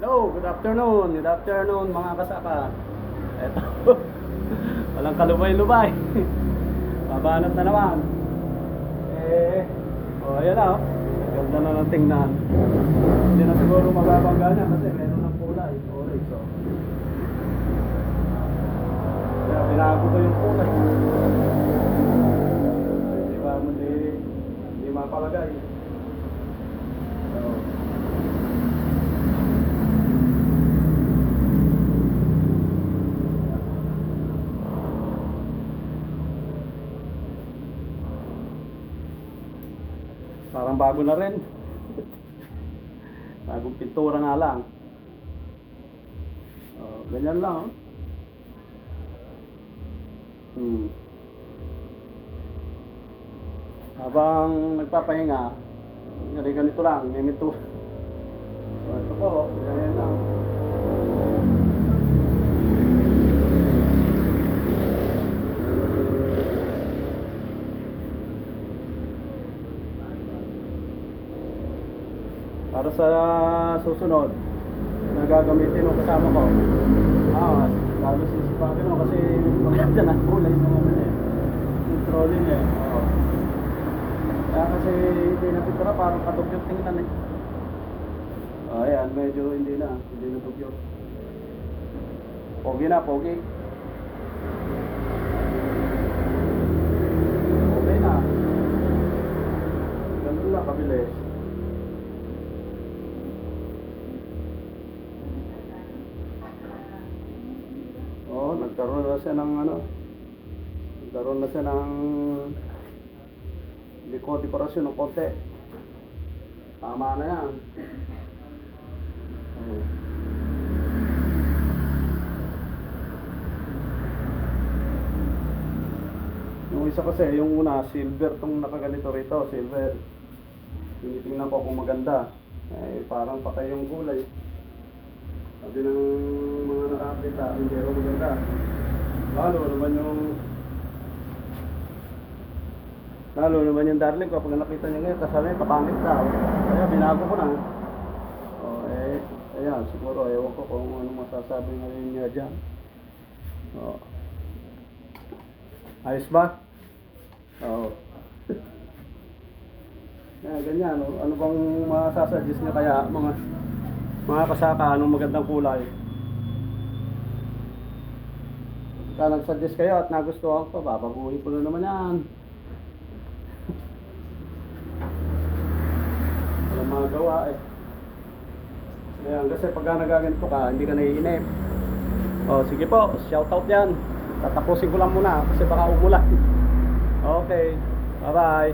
Hello, good afternoon. Good afternoon mga kasaka. Eto. Walang kalubay-lubay. Babanat na naman. Eh, oh, ayan na. oh. Ganda na ng tingnan. Hindi na siguro mababangga niya kasi meron ng kulay. Orange, so. Kaya binago ko yung kulay. Hindi ba, hindi, hindi mapalagay. So, Parang bago na rin. Bagong pintura nga lang. Oh, ganyan lang. Oh. Hmm. Habang nagpapahinga, ganito lang, may minto. Para sa susunod, na gagamitin ng kasama ko. Ah, lalo sisipagin mo kasi maganda na kulay ng ano eh. Yung trolling eh. Oo. Kaya kasi hindi na pintura, parang katugyot tingnan eh. Oh, ayan, medyo hindi na, hindi na tugyot. Pogi na, pogi. Okay na. Ganun lang, kabilis. Oo, nagkaroon na siya ng ano, nagkaroon na siya ng liko dekorasyon ng konti. Tama na yan. Oo. Yung isa kasi, yung una, silver tong nakaganito rito, silver. Tinitingnan ko kung maganda. Eh, parang patay yung gulay. Sabi ng mga hindi raw maganda. Lalo naman yung... Lalo naman yung darling ko, pag nakita niya ngayon, kasama yung kapangit daw. Kaya binago ko na. O, eh, ayan, siguro, ewan ko kung ano masasabi ngayon niya dyan. O. Ayos ba? Oo. Kaya ganyan, ano, ano bang masasuggest niya kaya mga mga kasaka, anong magandang kulay? Kaya nag-suggest kayo at nagustuhan ko, babaguhin ko na naman yan. Walang magawa eh. Ayan, kasi pagka nagaganito ka, hindi ka naiinip. O, sige po, shoutout yan. Tatapusin ko lang muna kasi baka umulan. Okay, bye-bye.